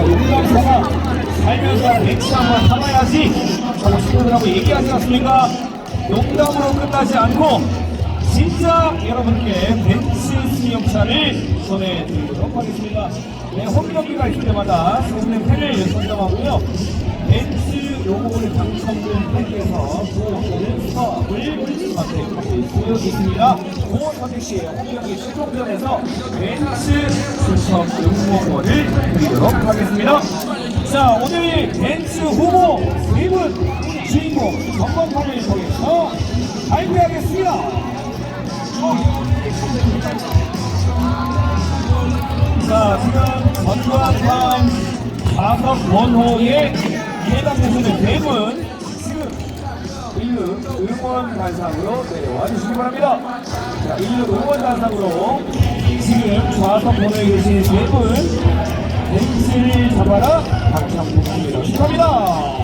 용감사가 살면서 벤치 한번 타봐야지 하고 친구들하고 얘기하지 않습니까? 농담으로 끝나지 않고 진짜 여러분께 벤츠 승용차를 전해드리도록 하겠습니다. 네, 홈경기가 있을 때마다 소분의 팬을 선정하고요. 벤츠 로고를 당첨 선택하고 있습니다. 고 선택 씨 홈경기 최종전에서 벤츠 추첨 응원권을 드리도록 하겠습니다. 자, 오늘 벤츠 후보 세분 주인공 전광판을 통해서 발표하겠습니다. 자, 지금 전광판 좌석 원호에 예당되시는 1등 응원 단상으로 내려와 주시기 바랍니다. 자, 1등 응원 단상으로 지금 좌석 번호에 계신 세 분, 벤치를 잡아라 박창국입니다. 축하합니다.